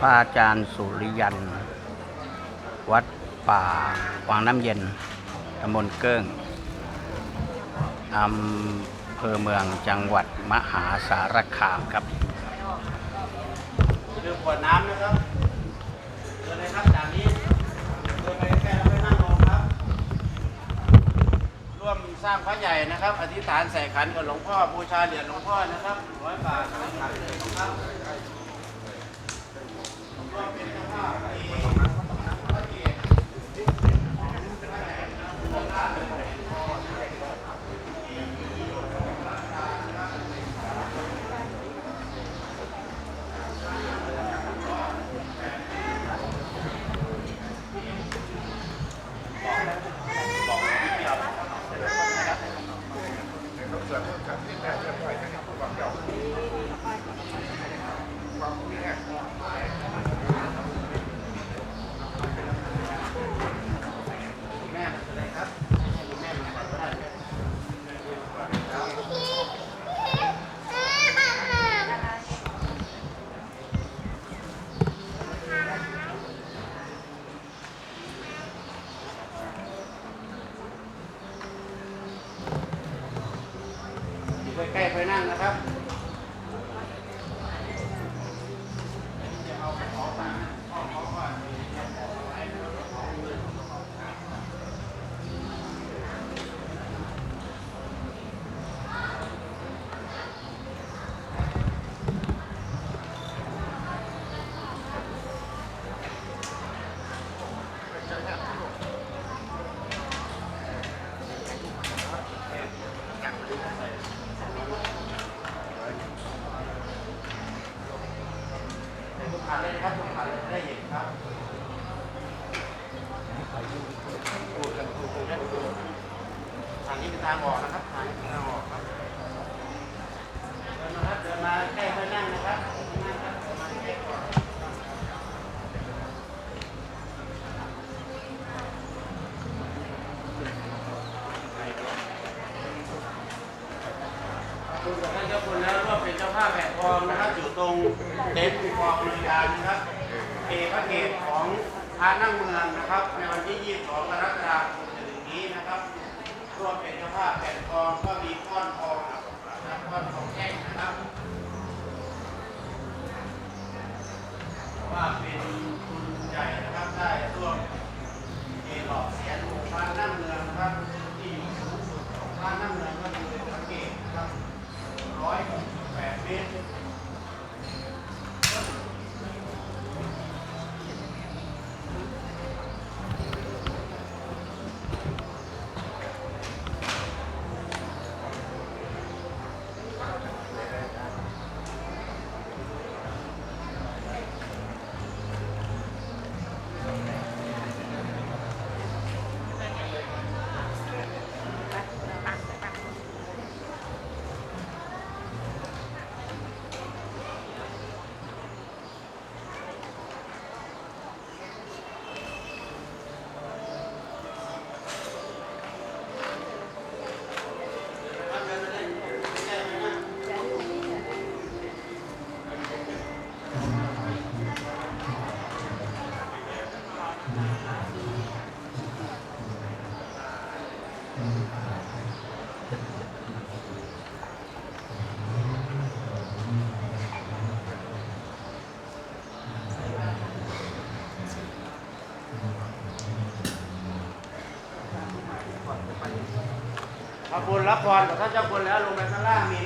พระอาจารย์สุริยัน วัดป่าวังน้ำเย็นตำบลเกิ้งอำเภอเมืองจังหวัดมหาสารคามครับอย่าลืมขวดน้ำนะครับเดินเลยครับจากนี้เดินไปแค่แล้วค่อยนั่งลงครับ ร่วมสร้างพระใหญ่นะครับ อธิษฐานใส่ขันกับหลวงพ่อบูชาเหรียญหลวงพ่อนะครับร้อยบาทสำหรับขันเลยนะครับร่วมเป็นเจ้าภาพ ท่านเจ้าคุณแล้วร่วมเป็นเจ้าภาพแผ่นทองนะครับอยู่ตรงเต็นท์กองเรือยานนะครับเอพระเกศของพระนั่งเมืองนะครับ ในวันที่ 22กรกฎาคมจะถึงนี้นะครับร่วมเป็นเจ้าภาพแผ่นทองก็มีก้อนทองนะครับก้อนทองแท่งนะครับว่าเป็นทุนใหญ่นะครับได้ร่วมเอหลอกเสียนของพระนั่งเมืองนะครับที่อยู่สูงสุดของพระนั่งเมืองก็คือพระเกศนะครับ 168เมตร ขอบคุณรับพรกับท่านเจ้าคุณแล้วลงไปข้างล่างมี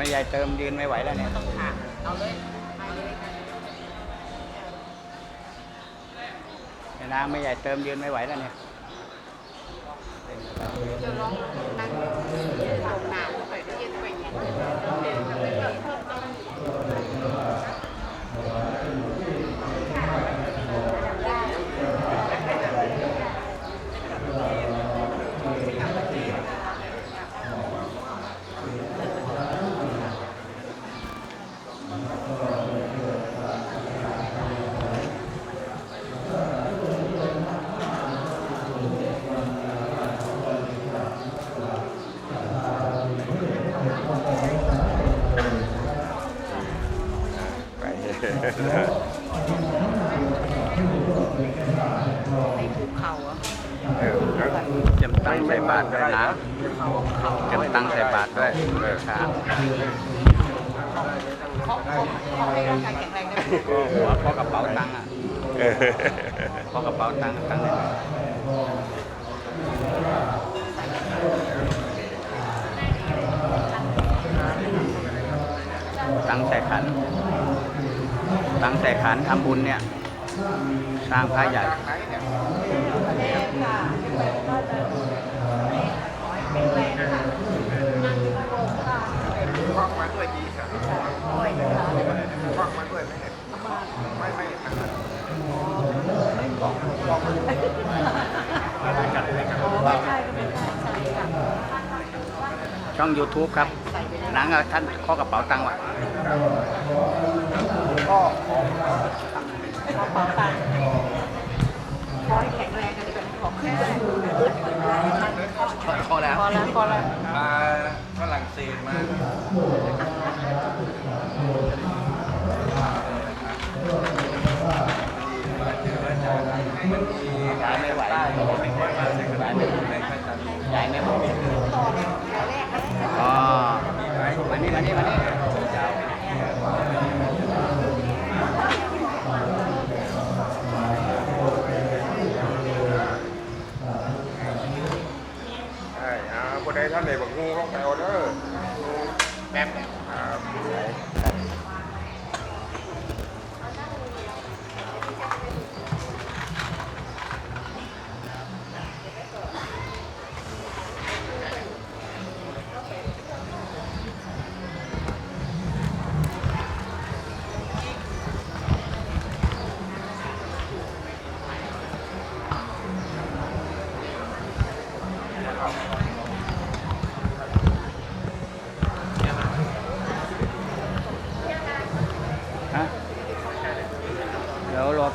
ไม่ใหญ่เติมยืนไม่ไหวแล้วเนี่ยค่ะเอาเลยไปเลยไอ้นางไม่ใหญ่เติมยืนไม่ไหวแล้วเนี่ยเดี๋ยวลองนั่งเป่าหนาวหน่อยเย็นไปเย็นเดี๋ยวทำให้เพิ่มเพิ่มต้น ไป ให้ภูเขาอะ เจมตังใส่บาทด้วยนะเจมตังใส่บาทด้วยครับ ขอขอขอให้ร่างกายแข็งแรงได้ไหม ก็หัวพอกระเป๋าตังค์อะพอกระเป๋าตังค์ตังค์ได้ไหมตั งค์ใส่ขันตังค์ใส่ขันทำบุญเนี่ย สร้างพระใหญ่แม่องค่ะนั่งอยู่โรงค่ะควักมาด้วยดีครับคอยนะคะควักมาด้วยไหมเนี่ยไม่ไม่ทางนั้นไม่ใช่ก็ไม่ใช่ใช่ค่ะช่อง YouTube ครับหนังท่านข้อกระเป๋าตังค์ว่ะ ก็ขอขอปังขอให้แข็งแรงกันดีกว่าขอขึ้นแรงพอแล้วพอแล้วพอแล้ว ท่านในบักงูเข้าไปเอเดอร์แป๊บบไหน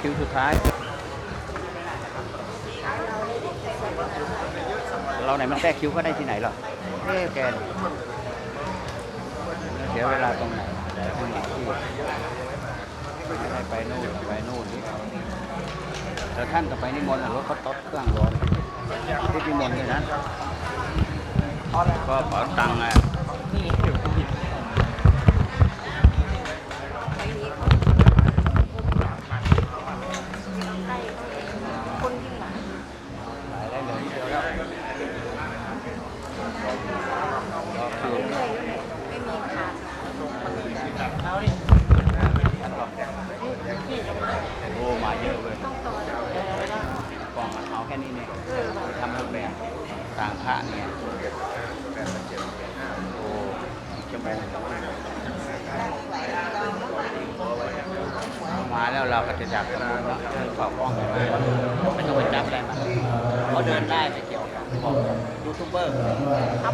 ิวสุดท้าย เราไหนมันแก้คิวก็ได้ที่ไหนหรอเอ๊แกนเสียเวลาตรงไหนตรงไหนที่ให้ไปนู่นไปนู่นแต่ท่านต่อไปนิมนต์รถเขาต๊อดเครื่องร้อนที่นิมนต์เลยนะก็ขอตังค์อ่ เราก็จะจับตรงนู้นเดินเขากล้องมาไม่ต้องเป็นจับอะไรมาเขาเดินได้ไม่เกี่ยวกับขงยูทูบเบอร์ครับ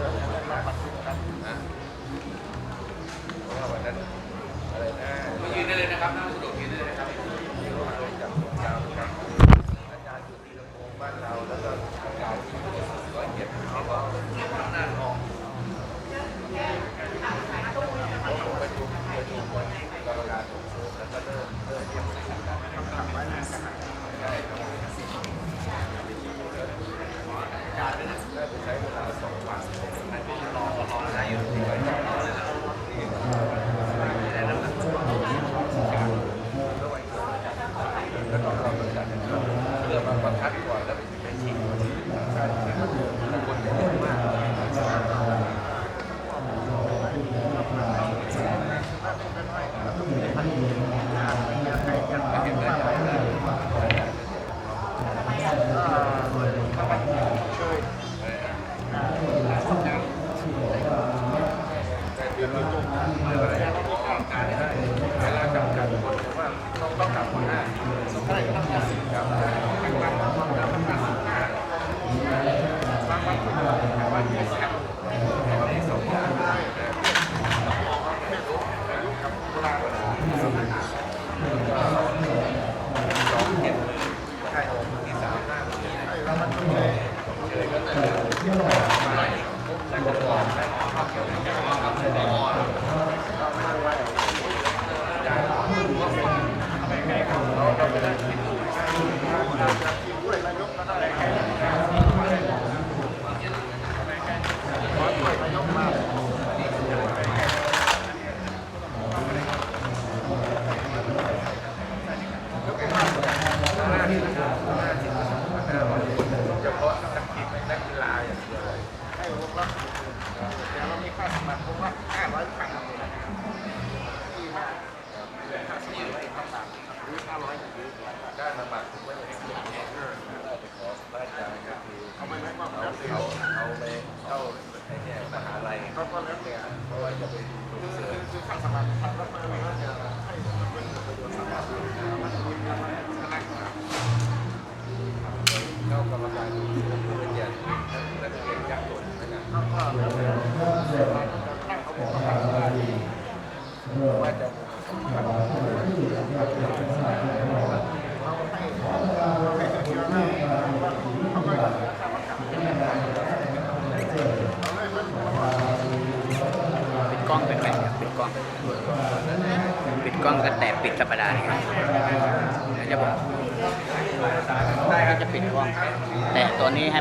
Yeah.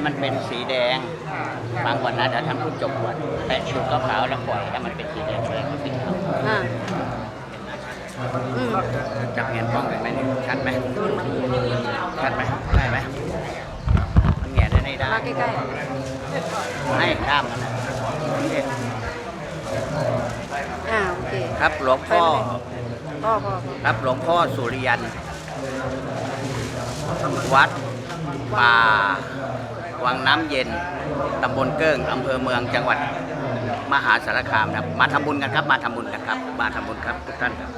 มันเป็นสีแดงบางวันนะเดี๋ยวทำพูดจบวันแต่ชุดก็ขาวแล้วปล่อยให้มันเป็นสีแดงแดงสีขาวอ่าจับเงียนกล้องเป็นไหมชัดไหมชัดไหมได้ไหมมันเงียนได้ไม่ได้มาใกล้ๆให้ข้ามมันนะโอเคครับหลวงพ่อพ่อครับหลวงพ่อสุริยัน วัดป่า วังน้ำเย็นตำบลเกิ้งอำเภอเมืองจังหวัดมหาสารคามนะครับ มาทำบุญกันครับ มาทำบุญกันครับ มาทำบุญครับทุกท่านครับ